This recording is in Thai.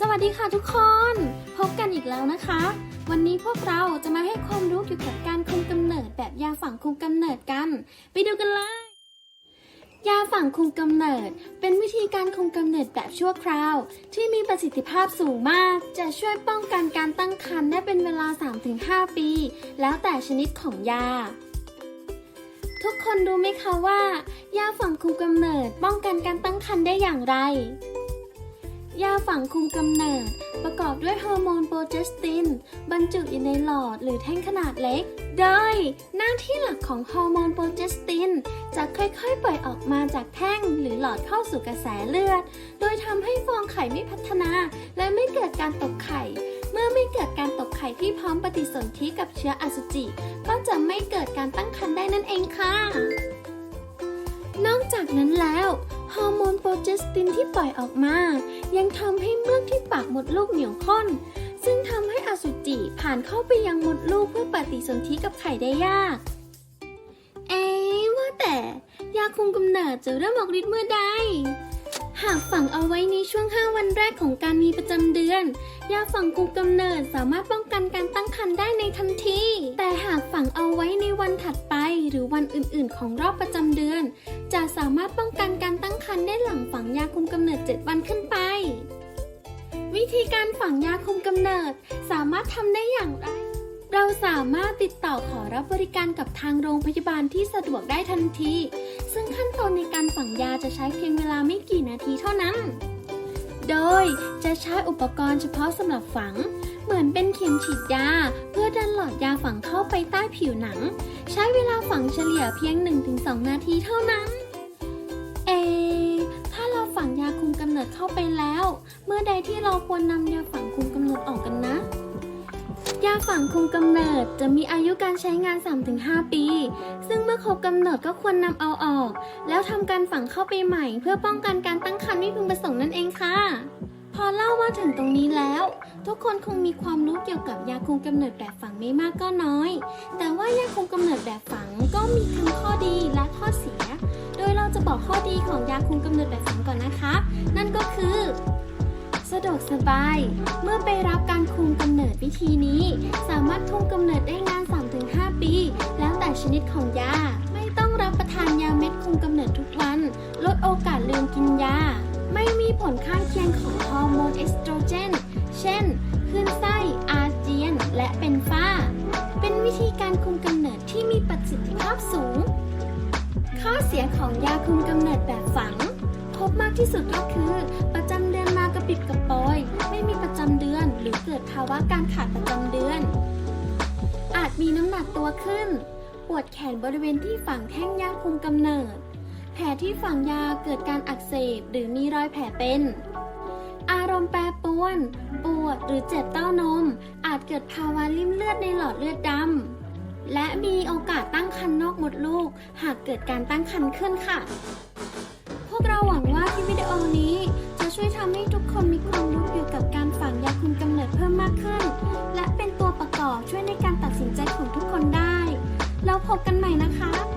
สวัสดีค่ะทุกคน พบกันอีกแล้วนะคะ วันนี้พวกเราจะมาให้ความรู้เกี่ยวกับการคุมกำเนิดแบบยาฝังคุมกำเนิดกัน ไปดูกันเลย ยาฝังคุมกำเนิด เป็นวิธีการคุมกำเนิดแบบชั่วคราว ที่มีประสิทธิภาพสูงมาก จะช่วยป้องกันการตั้งครรภ์ได้เป็นเวลา 3-5 ปี แล้วแต่ชนิดของยาทุกคนรู้ไหมคะว่า ยาฝังคุมกำเนิดป้องกันการตั้งครรภ์ได้อย่างไร ยาฝังคุมกำเนิด ประกอบด้วยฮอร์โมนโปรเจสติน บรรจุอยู่ในหลอดหรือแท่งขนาดเล็ก โดย หน้าที่หลักของฮอร์โมนโปรเจสติน จะค่อยๆปล่อยออกมาจากแท่งหรือหลอดเข้าสู่กระแสเลือด โดยทำให้ฟองไข่ไม่พัฒนา และไม่เกิดการตกไข่ เมื่อไม่เกิดการตกไข่ที่พร้อมปฏิสนธิกับเชื้ออสุจิ ก็จะไม่เกิดการตั้งครรภ์ได้นั่นเองค่ะ นอกจากนั้นแล้ว ฮอร์โมนโปรเจสตินที่ปล่อยออกมา ยังทำให้เมือกที่ปากมดลูกเหนียวข้น ซึ่งทำให้อสุจิผ่านเข้าไปยังมดลูกเพื่อปฏิสนธิกับไข่ได้ยาก เอ๊ะว่าแต่ ยาคุมกำเนิดจะเริ่มออกฤทธิ์เมื่อใด หากฝังเอาไว้ในช่วง 5 วันแรกของการมีประจำเดือน ยาฝังคุมกำเนิดสามารถป้องกันการตั้งครรภ์ได้ในทันที แต่หากฝังเอาไว้ในวันถัดไป หรือวันอื่น ๆ ของรอบประจำเดือน จะสามารถป้องกันการตั้งครรภ์ได้หลังฝังยาคุมกำเนิด 7 วันขึ้นไป วิธีการฝังยาคุมกำเนิดสามารถทำได้อย่างไรเราสามารถติดต่อขอรับบริการกับทางโรงพยาบาลที่สะดวกได้ทันที ซึ่งขั้นตอนในการฝังยาจะใช้เพียงเวลาไม่กี่นาทีเท่านั้น โดยจะใช้อุปกรณ์เฉพาะสำหรับฝัง เหมือนเป็นเข็มฉีดยา เพื่อดันหลอดยาฝังเข้าไปใต้ผิวหนัง ใช้เวลาฝังเฉลี่ยเพียง 1-2 นาทีเท่านั้น เอ ถ้าเราฝังยาคุมกำเนิดเข้าไปแล้ว เมื่อใดที่เราควรนำยาฝังคุมกำเนิดออกกันนะ ยาฝังคุมกำเนิดจะมีอายุการใช้งาน 3-5 ปี ซึ่งเมื่อครบกำเนิดก็ควรนำเอาออก แล้วทำการฝังเข้าไปใหม่ เพื่อป้องกันการตั้งครรภ์ไม่พึงประสงค์นั่นเองค่ะ พอเล่ามาถึงตรงนี้แล้ว ทุกคนคงมีความรู้เกี่ยวกับยาคุมกำเนิดแบบฝังไม่มากก็น้อย แต่ว่ายาคุมกำเนิดแบบฝังก็มีทั้งข้อดีและข้อเสีย โดยเราจะบอกข้อดีของยาคุมกำเนิดแบบฝังก่อนนะคะ นั่นก็คือ สะดวกสบาย เมื่อไปรับการ นิดวิธีนี้ สามารถคุมกำเนิดได้นาน 3-5 ปี แล้วแต่ชนิดของยา ไม่ต้องรับประทานยาเม็ดคุมกำเนิดทุกวัน ลดโอกาสลืมกินยา ไม่มีผลข้างเคียงของฮอร์โมนเอสโตรเจน เช่นคลื่นไส้อาเจียน และเป็นฝ้า เป็นวิธีการคุมกำเนิดที่มีประสิทธิภาพสูง ข้อเสียของยาคุมกำเนิดแบบฝัง พบมากที่สุดก็คือป กิดภาวะการขาดประจำเดือน อาจมีน้ำหนักตัวขึ้น ปวดแขนบริเวณที่ฝังแท่งยาคุมกำเนิด แผลที่ฝังยาเกิดการอักเสบหรือมีรอยแผลเป็น อารมณ์แปรปรวน ปวดหรือเจ็บเต้านม อาจเกิดภาวะริ่มเลือดในหลอดเลือดดำ และมีโอกาสตั้งครรภ์นอกมดลูก หากเกิดการตั้งครรภ์ขึ้นค่ะ พวกเราหวังว่าที่วิดีโอนี้จะช่วยทำให้ทุกคนมีความ พบกันใหม่นะคะ